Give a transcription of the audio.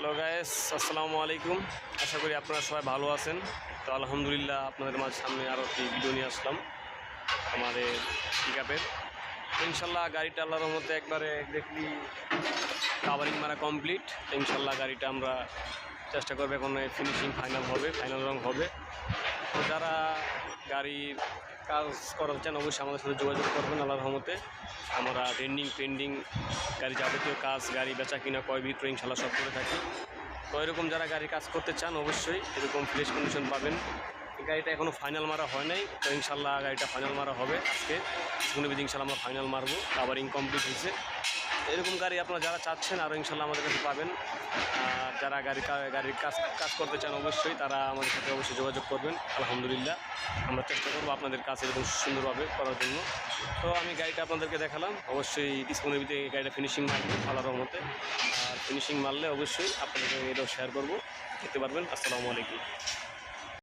Hello guys আসসালামু আলাইকুম আশা করি আপনারা সবাই ভালো আছেন। তো আলহামদুলিল্লাহ আপনাদের মাঝে সামনে আরও একটি ভিডিও নিয়ে আসলাম আমাদের পিক আপের ইনশাল্লাহ গাড়িটা আল্লাহর রহমতে একবারে দেখলি কাভারিং মারা কমপ্লিট ইনশাল্লাহ গাড়িটা আমরা চেষ্টা করব এখন ফিনিশিং ফাইনাল হবে ফাইনাল রং হবে। তো যারা গাড়ির কাজ করাতে চান অবশ্যই আমাদের সাথে যোগাযোগ করবেন আল্লাহ রহমতে। আমরা রেন্ডিং পেন্ডিং গাড়ি যাবতীয় কাজ, গাড়ি বেচা কিনা, কয় বিক্রয় ইনশাল্লাহ সব করে থাকি। তো এরকম যারা গাড়ি কাজ করতে চান অবশ্যই এরকম ফ্রেশ কন্ডিশন পাবেন। গাড়িটা এখনও ফাইনাল মারা হয় নাই, তো ইনশাল্লাহ গাড়িটা ফাইনাল মারা হবে আজকে। শুনে ইনশাল্লাহ আমরা ফাইনাল মারবো কাভারিং কমপ্লিট হয়েছে। এরকম গাড়ি আপনারা যারা চাচ্ছেন আরও ইনশাল্লাহ আমাদের কাছে পাবেন। আর যারা গাড়ি গাড়ির কাজ কাজ করতে চান অবশ্যই তারা আমাদের সাথে অবশ্যই যোগাযোগ করবেন। আলহামদুলিল্লাহ, আমরা চেষ্টা করব আপনাদের কাজ এরকম সুন্দরভাবে করার জন্য। তো আমি গাড়িটা আপনাদেরকে দেখালাম। অবশ্যই ডিসপ্লের ভিতরে গাড়িটা ফিনিশিং মারবো আলাদার মতে আর ফিনিশিং মারলে অবশ্যই আপনাদেরকে এটাও শেয়ার করব। দেখতে পারবেন। আসসালামু আলাইকুম।